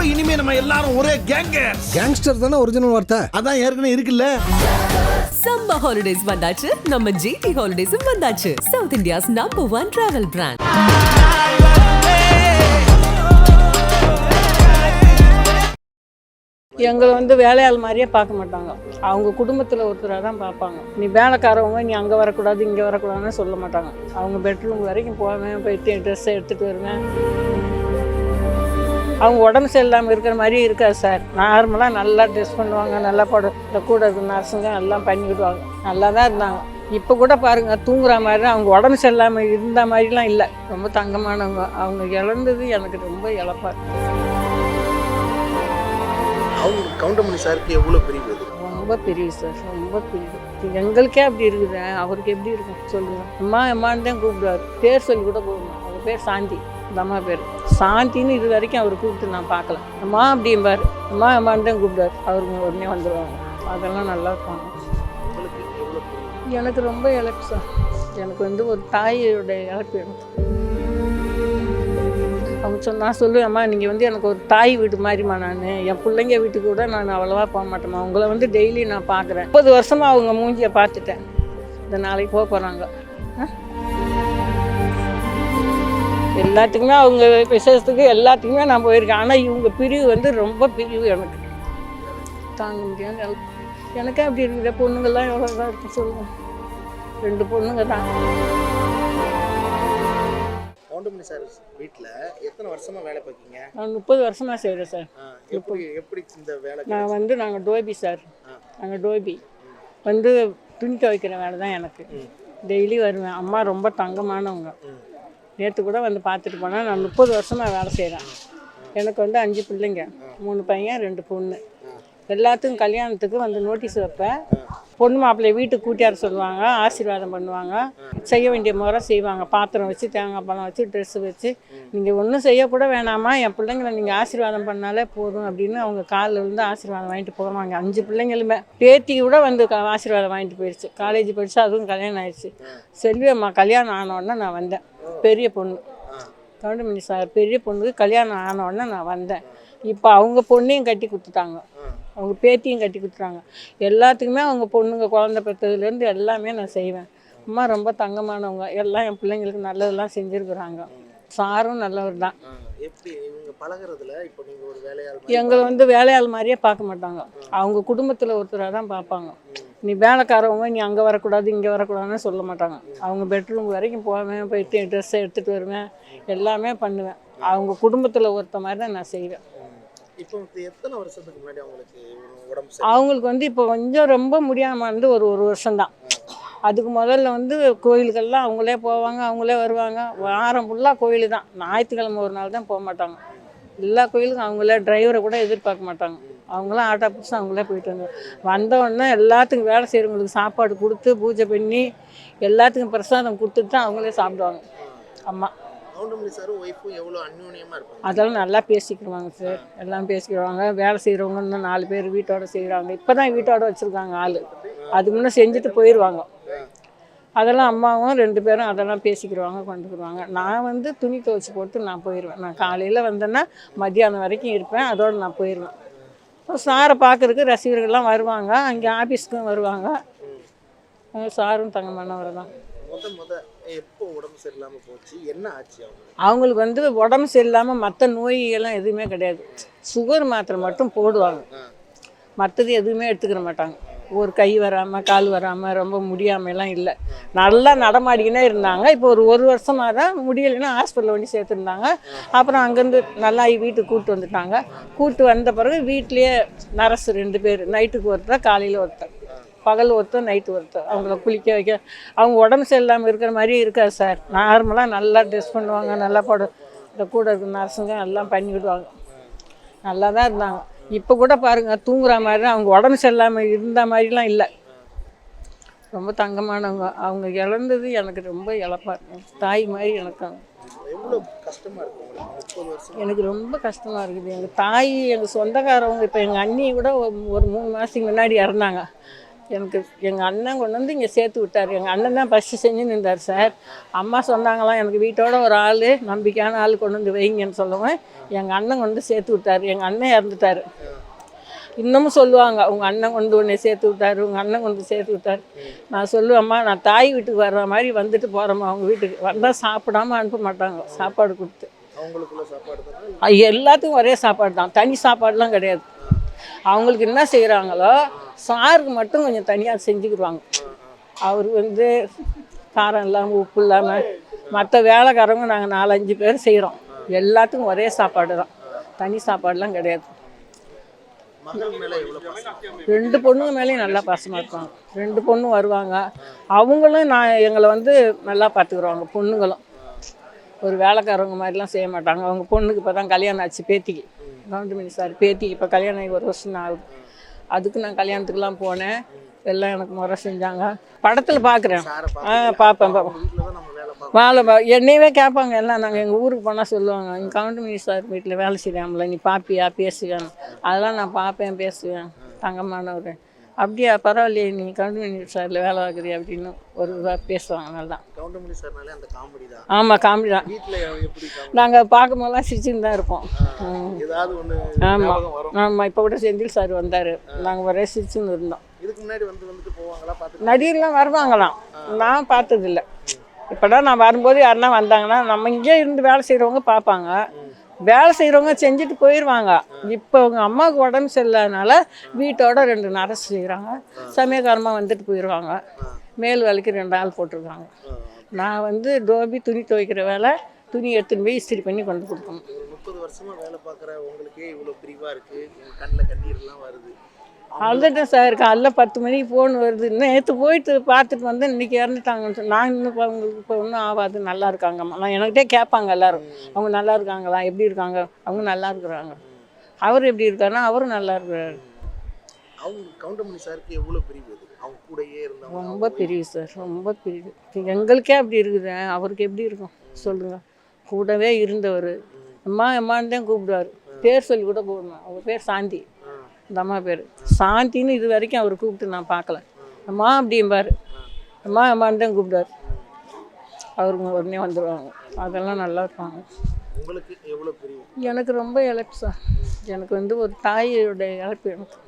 இப்ப இனிமே நம்ம எல்லாரும் ஒரே கேங்க கேங்ஸ்டர் தானே ஒரிஜினல் வார்த்தை? அதான் ஏற்கனவே இருக்குல்ல. சம்மர் ஹாலிடேஸ் வந்தாச்சு நம்ம ஜிடி ஹாலிடேஸும் வந்தாச்சு. South India's number one travel brand எங்களை வந்து வேலையாள் மாதிரியே பார்க்க மாட்டாங்க. அவங்க குடும்பத்தில் ஒருத்தராக தான் பார்ப்பாங்க. நீ வேலைக்காரவங்க நீ அங்கே வரக்கூடாது இங்கே வரக்கூடாதுன்னு சொல்ல மாட்டாங்க. அவங்க பெட்ரூம் வரைக்கும் போவேன் போயிட்டு ட்ரெஸ்ஸை எடுத்துகிட்டு வருவேன். அவங்க உடம்பு சரியில்லாமல் இருக்கிற மாதிரி இருக்காது சார். நார்மலாக நல்லா ட்ரெஸ் பண்ணுவாங்க நல்லா இந்த கூட இருக்கிற நர்ஸுங்க எல்லாம் பண்ணிக்கிடுவாங்க நல்லா தான் இருந்தாங்க. இப்போ கூட பாருங்கள் தூங்குற மாதிரி அவங்க உடம்பு சரியில்லாமல் இருந்த மாதிரிலாம் இல்லை. ரொம்ப தங்கமானவங்க. அவங்க இழந்தது எனக்கு ரொம்ப இழப்பாக அவங்க கவுண்டமணி சாருக்கு எவ்வளோ பிரிவு ரொம்ப பெரிய சார். ரொம்ப பெரிய எங்களுக்கே அப்படி இருக்குது. அவருக்கு எப்படி இருக்கும்? சொல்லுங்க. அம்மா அம்மான்னு தான் கூப்பிடுவார். பேர் சொல்லி கூட கூப்பிடணும் அவர் பேர் சாந்தி. இந்த அம்மா பேர். சாந்தின்னு இது வரைக்கும் அவர் கூப்பிட்டு நான் பார்க்கல. அம்மா அப்படிம்பார். அம்மா அம்மான்னு தான் கூப்பிடுவார். அவருக்கு உடனே வந்துடுவாங்க அதெல்லாம் நல்லா இருப்பாங்க. எனக்கு ரொம்ப இழப்பு சார். எனக்கு வந்து ஒரு தாயோட இழப்பு எனக்கு. அவங்க சொன்னால் சொல்லுவேன் அம்மா நீங்கள் வந்து எனக்கு ஒரு தாய் வீடு மாதிரிம்மா நான். என் பிள்ளைங்க வீட்டுக்கு கூட நான் அவ்வளோவா போக மாட்டேம்மா. உங்களை வந்து டெய்லி நான் பார்க்குறேன். முப்பது வருஷமாக அவங்க மூஞ்சியை பார்த்துட்டேன். இந்த நாளைக்கு போக போகிறாங்க எல்லாத்துக்குமே அவங்க விசேஷத்துக்கு எல்லாத்துக்குமே நான் போயிருக்கேன். ஆனால் இவங்க பிரிவு வந்து ரொம்ப பிரிவு எனக்கு. தாங்க முடியாது. எனக்கு- அப்படி இருக்குது. பொண்ணுங்கள்லாம் எவ்வளோ தான் இருக்கும் சொல்லுங்க. ரெண்டு பொண்ணுங்க தான். கவுண்டமணி சார் வீட்டில் எத்தனை வருஷமா வேலை பார்க்கீங்க? நான் முப்பது வருஷமாக செய்கிறேன் சார். எப்படி எப்படி இந்த வேலை நான் வந்து நாங்கள் டோபி சார். நாங்கள் டோபி. வந்து துணி துவைக்கிற வேலை தான் எனக்கு. டெய்லி வருவேன். அம்மா ரொம்ப தங்கமானவங்க. நேற்று கூட வந்து பார்த்துட்டு போனால் நான் முப்பது வருஷமாக வேலை செய்கிறேன் எனக்கு வந்து அஞ்சு பிள்ளைங்க மூணு பையன் ரெண்டு பொண்ணு. எல்லாத்துக்கும் கல்யாணத்துக்கு வந்து நோட்டீஸ் வைப்பேன் பொண்ணு மாப்பிள்ளைய வீட்டுக்கு கூட்டியார சொல்லுவாங்க ஆசீர்வாதம் பண்ணுவாங்க. செய்ய வேண்டிய முறை செய்வாங்க. பாத்திரம் வச்சு தேங்காய் பழம் வச்சு ட்ரெஸ்ஸு வச்சு. நீங்கள் ஒன்றும் செய்யக்கூட வேணாமா? என் பிள்ளைங்களை நீங்கள் ஆசீர்வாதம் பண்ணாலே போதும் அப்படின்னு அவங்க காலில் இருந்து ஆசீர்வாதம் வாங்கிட்டு போவாங்க. அஞ்சு பிள்ளைங்களுமே. பேத்தி கூட வந்து ஆசீர்வாதம் வாங்கிட்டு போயிடுச்சு காலேஜ் படித்தா அதுவும் கல்யாணம் ஆயிடுச்சு செல்வி அம்மா கல்யாணம் ஆனோடனே நான் வந்தேன். பெரிய பொண்ணு. கவுண்டமணி சார் பெரிய பொண்ணுக்கு கல்யாணம் ஆன உடனே நான் வந்தேன். இப்போ அவங்க பொண்ணையும் கட்டி கொடுத்துட்டாங்க. அவங்க பேத்தியும் கட்டி கொடுத்துட்டாங்க. எல்லாத்துக்குமே அவங்க பொண்ணுங்க குழந்தை பெற்றதுலேருந்து எல்லாமே நான் செய்வேன். அம்மா ரொம்ப தங்கமானவங்க. எல்லாம் என் பிள்ளைங்களுக்கு நல்லதெல்லாம் செஞ்சுருக்குறாங்க. சாரும் நல்லவர் தான். எங்களை வந்து வேலையாள் மாதிரியே பார்க்க மாட்டாங்க. அவங்க குடும்பத்தில் ஒருத்தராக தான் பார்ப்பாங்க. நீ வேலைக்காரவங்க நீ அங்கே வரக்கூடாது இங்கே வரக்கூடாதுன்னு சொல்ல மாட்டாங்க. அவங்க பெட்ரூம் வரைக்கும் போவேன் போயிட்டு ட்ரெஸ்ஸை எடுத்துகிட்டு வருவேன் எல்லாமே பண்ணுவேன். அவங்க குடும்பத்தில் ஒருத்த மாதிரி தான் நான் செய்வேன். அவங்களுக்கு வந்து இப்போ கொஞ்சம் ரொம்ப முடியாமல் வந்து ஒரு ஒரு வருஷம்தான். அதுக்கு முதல்ல வந்து கோயிலுக்கெல்லாம் அவங்களே போவாங்க அவங்களே வருவாங்க. வாரம் ஃபுல்லாக கோயில் தான் ஞாயிற்றுக்கிழமை ஒரு நாள் தான் போக மாட்டாங்க. எல்லா கோயிலுக்கும் அவங்களே டிரைவரை கூட எதிர்பார்க்க மாட்டாங்க. அவங்களாம் ஆட்டோ பிடிச்சி அவங்களே போயிட்டு வந்து வந்த உடனே எல்லாத்துக்கும் வேலை செய்கிறவங்களுக்கு சாப்பாடு கொடுத்து பூஜை பண்ணி எல்லாத்துக்கும் பிரசாதம் கொடுத்துட்டு தான் அவங்களே சாப்பிடுவாங்க. அம்மா. அதெல்லாம் நல்லா பேசிக்கிடுவாங்க சார். எல்லாம் பேசிக்கிடுவாங்க வேலை செய்கிறவங்க இன்னும் நாலு பேர் வீட்டோட செய்கிறாங்க இப்போ தான் வீட்டோட வச்சுருக்காங்க ஆள். அது முன்னே செஞ்சுட்டு போயிடுவாங்க அதெல்லாம் அம்மாவும் ரெண்டு பேரும் அதெல்லாம் பேசிக்கிடுவாங்க கொண்டுக்கிடுவாங்க நான் வந்து துணி துவைச்சி போட்டு நான் போயிடுவேன் நான் காலையில் வந்தேன்னா மத்தியானம் வரைக்கும் இருப்பேன். அதோட நான் போயிடுவேன் சாரை பார்க்கறதுக்கு ரசிகர்கள்லாம் வருவாங்க. அங்கே ஆஃபீஸ்க்கும் வருவாங்க. சாரும் தங்கமானவர் தான். முத முத எப்போ உடம்பு சரியில்லாமல் போச்சு? என்ன ஆச்சு அவங்களுக்கு? வந்து உடம்பு சரியில்லாமல் மற்ற நோய்கள்லாம் எதுவுமே கிடையாது. சுகர் மாத்திரை மட்டும் போடுவாங்க. மற்றது எதுவுமே எடுத்துக்கிற மாட்டாங்க. ஒரு கை வராமல் கால் வராமல் ரொம்ப முடியாமலாம் இல்லை. நல்லா நடமாடிக்கினே இருந்தாங்க. இப்போ ஒரு ஒரு வருஷமாக தான் முடியலைன்னா ஹாஸ்பிட்டலில் வந்து சேர்த்துருந்தாங்க. அப்புறம் அங்கேருந்து நல்லா வீட்டுக்கு கூப்பிட்டு வந்துட்டாங்க. கூப்பிட்டு வந்த பிறகு வீட்லேயே நரசு ரெண்டு பேர் நைட்டுக்கு ஒருத்தர் காலையில் ஒருத்தர். பகல் ஒருத்தர் நைட்டு ஒருத்தர். அவங்கள குளிக்க வைக்க. அவங்க உடம்பு சரியில்லாமல் இருக்கிற மாதிரியே இருக்காது சார். நார்மலாக நல்லா ட்ரெஸ் பண்ணுவாங்க நல்லா போட இந்த கூட இருக்கிற நர்ஸுங்க எல்லாம் பண்ணி விடுவாங்க நல்லா தான் இருந்தாங்க. இப்போ கூட பாருங்கள் தூங்குற மாதிரி தான் அவங்க உடம்பு சரியில்லாமல் இருந்த மாதிரிலாம் இல்லை. ரொம்ப தங்கமானவங்க. அவங்க இழந்தது எனக்கு ரொம்ப இழப்பாக இருக்கும் தாய் மாதிரி எனக்கு. கஷ்டமாக எனக்கு ரொம்ப கஷ்டமாக இருக்குது. எங்கள் தாய் எங்கள் சொந்தக்காரவங்க இப்போ எங்கள் அண்ணியை கூட ஒரு மூணு மாதத்துக்கு முன்னாடி இறந்தாங்க. எனக்கு எங்கள் அண்ணன் கொண்டு வந்து இங்கே சேர்த்து விட்டார். எங்கள் அண்ணன் தான் ஃபஸ்ட்டு செஞ்சு நின்றார் சார் அம்மா சொன்னாங்களாம் எனக்கு வீட்டோட ஒரு ஆள் நம்பிக்கையான ஆள் கொண்டு வந்து வைங்கன்னு சொல்லுவேன். எங்கள் அண்ணன் கொண்டு சேர்த்து விட்டார். எங்கள் அண்ணன் இறந்துட்டார். இன்னமும் சொல்லுவாங்க உங்கள் அண்ணன் கொண்டு உன்னை சேர்த்து விட்டாரு உங்கள் அண்ணன் கொண்டு சேர்த்து விட்டார். நான் சொல்லுவேம்மா நான் தாய் வீட்டுக்கு வர்ற மாதிரி வந்துட்டு போகிறேம்மா அவங்க வீட்டுக்கு வந்தால் சாப்பிடாம அனுப்ப மாட்டாங்க. சாப்பாடு கொடுத்து. எல்லாத்துக்கும் ஒரே சாப்பாடு தான். தனி சாப்பாடுலாம் கிடையாது. அவங்களுக்கு என்ன செய்கிறாங்களோ சாருக்கு மட்டும் கொஞ்சம் தனியாக செஞ்சுக்கிடுவாங்க. அவர் வந்து காரம் இல்லாமல் உப்பு இல்லாமல் மற்ற வேலைக்காரங்க நாங்கள் நாலஞ்சு பேர் செய்கிறோம் எல்லாத்துக்கும் ஒரே சாப்பாடு தான். தனி சாப்பாடுலாம் கிடையாது. ரெண்டு பொண்ணுங்க மேலேயும் நல்லா பாசமாக இருப்பாங்க. ரெண்டு பொண்ணும் வருவாங்க. அவங்களும் நான் எங்களை வந்து நல்லா பார்த்துக்குறவங்க பொண்ணுங்களும். ஒரு வேலைக்காரவங்க மாதிரிலாம் செய்ய மாட்டாங்க. அவங்க பொண்ணுக்கு இப்போ தான் கல்யாணம் ஆச்சு பேத்திக்கு. கவுண்டமணி சார் பேத்திக்கு இப்போ கல்யாணம் ஆகி ஒரு வருஷம் ஆகுது. அதுக்கு நான் கல்யாணத்துக்குலாம் போனேன். எல்லாம் எனக்கு முறை செஞ்சாங்க. படத்தில் பார்க்குறேன் ஆ பார்ப்பேன் பார்ப்பேன் வேலை பா என்னையவே கேட்பாங்க எல்லாம் நாங்கள் எங்கள் ஊருக்கு போனால் சொல்லுவாங்க இங்கே கவுண்டமணி சார் வீட்டில் வேலை செய்யாமல நீ பார்ப்பியா பேசுவேன். அதெல்லாம் நான் பார்ப்பேன் பேசுவேன். தங்கமானவர் அப்படியா பரவாயில்லையே நீ கவுண்டமணி சாரில் வேலை பார்க்குறியா அப்படின்னு ஒரு இதாக பேசுவாங்க நல்லா கவுண்டமணி சார்னாலே அந்த காமெடி தான். ஆமாம் காமெடி தான்? நாங்கள் பார்க்கும்போதெல்லாம் சிரிச்சுன்னு தான் இருப்போம். ஆமாம் ஆமாம் இப்போ கூட செந்தில் சார் வந்தார். நாங்கள் ஒரே சிரிச்சுன்னு இருந்தோம். இதுக்கு முன்னாடி வந்து வந்துட்டு போவாங்களா பார்த்து நடிகர்லாம் வருவாங்களாம். நான் பார்த்ததில்ல. இப்போதான் நான் வரும்போது யாருன்னா வந்தாங்கன்னா நம்ம இங்கே இருந்து வேலை செய்கிறவங்க பார்ப்பாங்க. வேலை செய்கிறவங்க செஞ்சுட்டு போயிடுவாங்க இப்போ அவங்க அம்மாவுக்கு உடம்பு சரியில்லாதனால வீட்டோட ரெண்டு நரசு செய்கிறாங்க சமயக்காரமாக வந்துட்டு போயிடுவாங்க மேல் வேலைக்கு ரெண்டு ஆள் போட்டிருக்காங்க. நான் வந்து டோபி துணி துவைக்கிற வேலை துணி எடுத்துன்னு போய் இஸ்திரி பண்ணி கொண்டு கொடுக்கணும். முப்பது வருஷமாக வேலை பார்க்குற உங்களுக்கே இவ்வளோ பிரிவாக இருக்குது கண்ணில் கண்ணீர்லாம் வருது. அழுதுட்டேன் சார். காலைல பத்து மணிக்கு ஃபோன் வருது. நேற்று போயிட்டு பார்த்துட்டு வந்தேன். இன்றைக்கி இறந்துட்டாங்கன்னு சொல்லி நான் இன்னும் இப்போ அவங்களுக்கு இப்போ ஒன்றும் ஆகாது. நல்லா இருக்காங்கம்மா நான் என்கிட்டே கேட்பாங்க எல்லாரும். அவங்க நல்லா இருக்காங்களா? எப்படி இருக்காங்க? அவங்க நல்லா இருக்கிறாங்க. அவர் எப்படி இருக்காருன்னா அவரும் நல்லா இருக்கிறாரு. அவங்க கவுண்டமணி சாருக்கு எவ்வளவு பிரிவு அவங்க கூடயே இருந்தவங்க ரொம்ப பிரிவு சார். ரொம்ப பிரிவு. எங்களுக்கே அப்படி இருக்குது. அவருக்கு எப்படி இருக்கும்? சொல்லுங்கள் கூடவே இருந்தவர். அம்மா அம்மான்னு தான் கூப்பிடுவார். பேர் சொல்லி கூட கூப்பிடுவேன் அவர் பேர் சாந்தி. இந்த அம்மா பேர். சாந்தின்னு இது வரைக்கும் அவர் கூப்பிட்டு நான் பார்க்கல. அம்மா அப்படிம்பார் அம்மா அம்மான்னு தான் கூப்பிடுவார். அவருங்க உடனே வந்துடுவாங்க அதெல்லாம் நல்லா இருப்பாங்க. உங்களுக்கு எவ்வளவு பிரிவு? எனக்கு ரொம்ப இழப்பு சார். எனக்கு வந்து ஒரு தாயோட இழப்பு எனக்கு.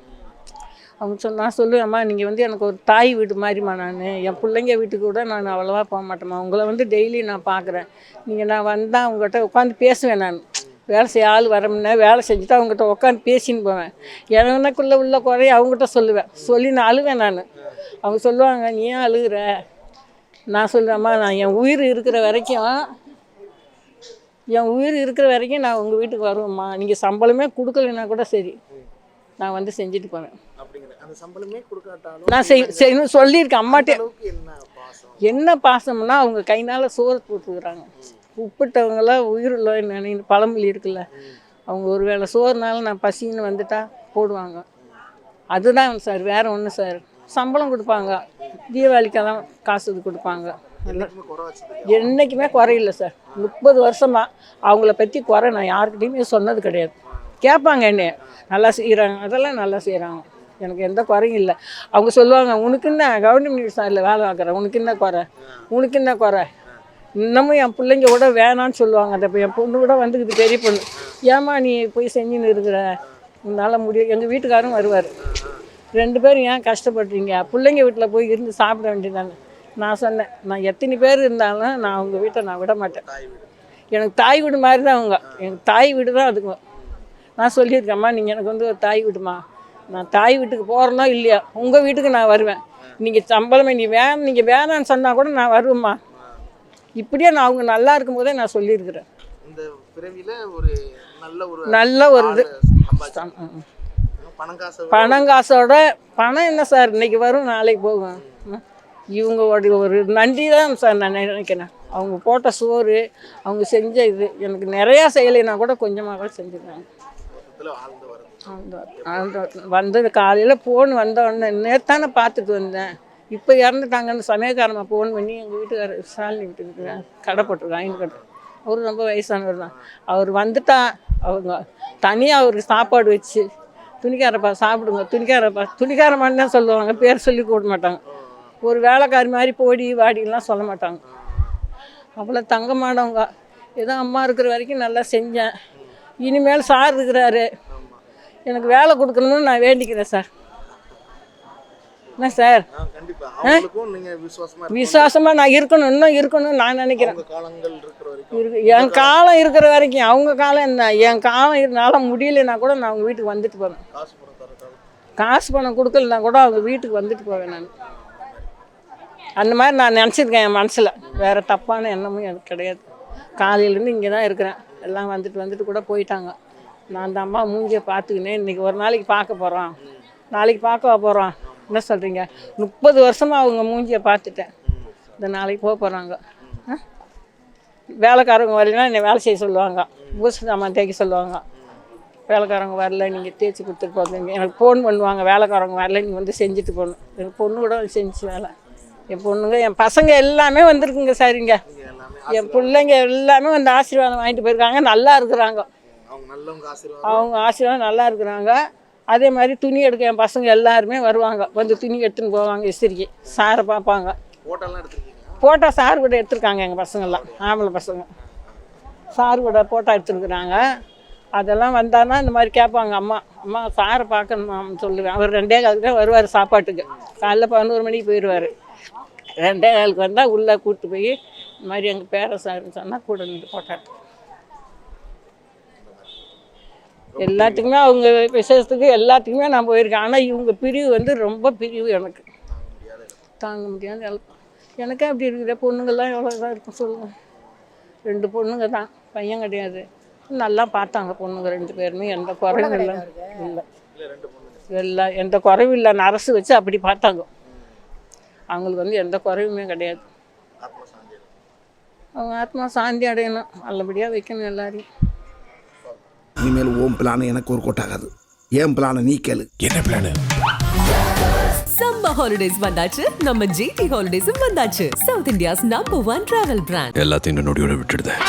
அவங்க சொன்ன நான் சொல்லுவேன் அம்மா நீங்கள் வந்து எனக்கு ஒரு தாய் வீடு மாதிரிம்மா நான். என் பிள்ளைங்க வீட்டுக்கு கூட நான் அவ்வளோவா போக மாட்டேம்மா. உங்களை வந்து டெய்லி நான் பார்க்குறேன். நீங்கள் நான் வந்தால் அவங்ககிட்ட உட்காந்து பேசுவேன் நான். வேலை செய்ய ஆள் வரமுன்னா வேலை செஞ்சுட்டு அவங்ககிட்ட உட்காந்து பேசின்னு போவேன். எனக்குள்ளே உள்ள குறைய அவங்ககிட்ட சொல்லுவேன். சொல்லி நான் அழுவேன் நான். அவங்க சொல்லுவாங்க நீ ஏன் அழுகுற? நான் சொல்லுவேம்மா நான் என் உயிர் இருக்கிற வரைக்கும் என் உயிர் இருக்கிற வரைக்கும் நான் உங்கள் வீட்டுக்கு வருவேம்மா. நீங்கள் சம்பளமே கொடுக்கலைன்னா கூட சரி. நான் வந்து செஞ்சுட்டு போவேன். அப்படிங்கிற அந்த சம்பளமே கொடுக்காட்டாலும் நான் செய் செய்யணும் சொல்லியிருக்கேன் அம்மாட்டே. என்ன பாசம்னா அவங்க கைனால சோறு போட்டுக்கிறாங்க. உப்பிட்டவங்களாம் உயிர் உள்ள நினை பழமொழி இருக்குல்ல. அவங்க ஒரு வேளை சோறுனால நான் பசின்னு வந்துட்டா போடுவாங்க. அதுதான் சார் வேற ஒன்று சார். சம்பளம் கொடுப்பாங்க. தீபாவளிக்கெல்லாம் காசு இது கொடுப்பாங்க. என்றைக்குமே குறையில்ல சார். முப்பது வருஷமா அவங்கள பற்றி குறை நான் யாருக்கிட்டையுமே சொன்னது கிடையாது. கேட்பாங்க என்னைய. நல்லா செய்கிறாங்க அதெல்லாம் நல்லா செய்கிறாங்க எனக்கு எந்த குறையும் இல்லை. அவங்க சொல்லுவாங்க உனக்கு என்ன? கவர்மெண்ட் சாரில் வேலை பார்க்குறேன் உனக்கு என்ன குறை? உனக்கு என்ன குறை? இன்னமும் என் பிள்ளைங்க கூட வேணான்னு சொல்லுவாங்க. அந்த என் பொண்ணு கூட வந்துக்குது பெரிய பொண்ணு. ஏம்மா நீ போய் செஞ்சுன்னு இருக்கிற? உன்னால் முடியும் எங்கள் வீட்டுக்காரும் வருவார். ரெண்டு பேரும் ஏன் கஷ்டப்படுறீங்க? பிள்ளைங்க வீட்டில் போய் இருந்து சாப்பிட வேண்டியதானே நான் சொன்னேன் நான் எத்தனை பேர் இருந்தாலும் நான் அவங்க வீட்டை நான் விட மாட்டேன். எனக்கு தாய் வீடு மாதிரி தான் அவங்க. எனக்கு தாய் வீடு தான் அதுக்கு நான் சொல்லியிருக்கேம்மா நீங்கள் எனக்கு வந்து ஒரு தாய் வீடுமா? நான் தாய் வீட்டுக்கு போகிறனோ இல்லையா? உங்கள் வீட்டுக்கு நான் வருவேன். நீங்கள் சம்பளமே நீ வேணும் நீங்கள் வேணான்னு சொன்னால் கூட நான் வருவேம்மா. இப்படியே நான் அவங்க நல்லா இருக்கும்போதே நான் சொல்லியிருக்கிறேன். இந்த பிறவியில ஒரு நல்ல ஒரு நல்ல ஒரு இது. சம்பாதிச்சு பணம் காசை பணம் காசோட பணம் என்ன சார்? இன்னைக்கு வரும் நாளைக்கு போகும். ம். இவங்க ஒரு- நன்றி தான் சார் நான் நினைக்கிறேன். அவங்க போட்ட சோறு அவங்க செஞ்ச இது எனக்கு நிறையா செய்யலைன்னா கூட கொஞ்சமாக கூட செஞ்சுருக்காங்க வந்தது காலையில் ஃபோன் வந்த உடனே நேத்தானே பார்த்துட்டு வந்தேன். இப்போ இறந்துட்டாங்கன்னு சமயக்காரமாக ஃபோன் பண்ணி எங்கள் வீட்டுக்காரர் சாலினி வீட்டுக்கு கடை போட்டிருக்காங்க கடை. அவர் ரொம்ப வயசானவர் தான். அவர் வந்துட்டா அவங்க தனியாக அவருக்கு சாப்பாடு வச்சு துணிக்காரப்பா சாப்பிடுங்க துணிக்காரப்பா துணிக்காரமான்னு தான் சொல்லுவாங்க. பேர் சொல்லி கூட மாட்டாங்க. ஒரு வேலைக்காரி மாதிரி போடி வாடிலாம் சொல்ல மாட்டாங்க. அவ்வளோ தங்கமானவங்க. ஏதோ அம்மா இருக்கிற வரைக்கும் நல்லா செஞ்சேன். இனிமேல் சார் இருக்கிறாரு. எனக்கு வேலை கொடுக்கணும்னு நான் வேண்டிக்கிறேன் சார். என்ன சார்? விசுவாசமா நான் இருக்கணும் இன்னும் இருக்கணும்னு நான் நினைக்கிறேன். என் காலம் இருக்கிற வரைக்கும் அவங்க காலம் என்ன? என் காலம் இருந்தால முடியலைன்னா கூட நான் அவங்க வீட்டுக்கு வந்துட்டு போவேன். காசு பணம் கொடுக்கலனா கூட அவங்க வீட்டுக்கு வந்துட்டு போவேன் நான். அந்த மாதிரி நான் நினச்சிருக்கேன் என் மனசில். வேறு தப்பான எண்ணமும் எனக்கு கிடையாது. காலையிலேருந்து இங்கே தான் இருக்கிறேன். எல்லாம் வந்துட்டு வந்துட்டு கூட போயிட்டாங்க. நான் அந்த அம்மா மூஞ்சியை பார்த்துக்கினேன். இன்றைக்கி ஒரு நாளைக்கு பார்க்க போகிறோம் நாளைக்கு பார்க்க போகிறோம் என்ன சொல்கிறீங்க முப்பது வருஷமாக அவங்க மூஞ்சியை பார்த்துட்டேன். இந்த நாளைக்கு போக போகிறாங்க வேலைக்காரங்க வரலைன்னா என்னை வேலை செய்ய சொல்லுவாங்க. பூசு சாமான் தேய்க்க சொல்லுவாங்க. வேலைக்காரங்க வரல நீங்கள் தேய்ச்சி கொடுத்துட்டு போகிறீங்க எனக்கு ஃபோன் பண்ணுவாங்க வேலைக்காரங்க வரல நீங்கள் வந்து செஞ்சுட்டு போகணும். என் பொண்ணு கூட செஞ்சுச்சு வேலை. என் பொண்ணுங்க என் பசங்க எல்லாமே வந்திருக்குங்க சார் இங்கே. என் பிள்ளைங்க எல்லாமே வந்து ஆசீர்வாதம் வாங்கிட்டு போயிருக்காங்க நல்லா இருக்கிறாங்க. அவங்க ஆசீர்வாதம் நல்லா இருக்கிறாங்க. அதே மாதிரி துணி எடுக்க என் பசங்க எல்லாருமே வருவாங்க. வந்து துணி எடுத்துன்னு போவாங்க இஸ்திரிக்கு சாரை பார்ப்பாங்க. ஃபோட்டோ சார் கூட எடுத்திருக்காங்க எங்கள் பசங்கள்லாம். ஆம்பளை பசங்க. சார் கூட ஃபோட்டோ எடுத்துருக்குறாங்க. அதெல்லாம் வந்தான்னா இந்த மாதிரி கேட்பாங்க அம்மா அம்மா சாரை பார்க்கணுமான்னு சொல்லுவேன். அவர் ரெண்டே காலுக்கு தான் வருவார் சாப்பாட்டுக்கு. காலைல பதினோரு மணிக்கு போயிடுவார் ரெண்டே காலுக்கு வந்தால் உள்ளே கூப்பிட்டு போய் இந்த மாதிரி எங்கள் பேர சார்னு சொன்னால் கூட நின்று ஃபோட்டோ எல்லாத்துக்குமே அவங்க விசேஷத்துக்கு எல்லாத்துக்குமே நான் போயிருக்கேன். ஆனால் இவங்க பிரிவு வந்து ரொம்ப பிரிவு எனக்கு. தாங்க முடியாத எனக்கே அப்படி இருக்குது. பொண்ணுங்கள்லாம் எவ்வளோ இதாக இருக்கும் சொல்லுங்கள் ரெண்டு பொண்ணுங்க தான். பையன் கிடையாது. நல்லா பார்த்தாங்க பொண்ணுங்க ரெண்டு பேருமே. எந்த குறைவும் இல்லை. இல்லை. எல்லாம் எந்த குறைவும் இல்லை. அரசு வச்சு அப்படி பார்த்தாங்க. அவங்களுக்கு வந்து எந்த குறைவுமே கிடையாது. அவங்க ஆத்மா சாந்தி அடையணும். நல்லபடியாக வைக்கணும் எல்லாரையும். இனிமேல் ஓம் பிளான் எனக்கு ஒரு கொட்டாகாது ஏன் பிளானை நீ கேளு. என்ன பிளானு சம்மர் ஹாலிடேஸ் வந்தாச்சு. நம்ம ஜிடி ஹாலிடேஸும் வந்தாச்சு. South India's number one travel brand எல்லாத்தையும் நொடியோட விட்டுடுதேன்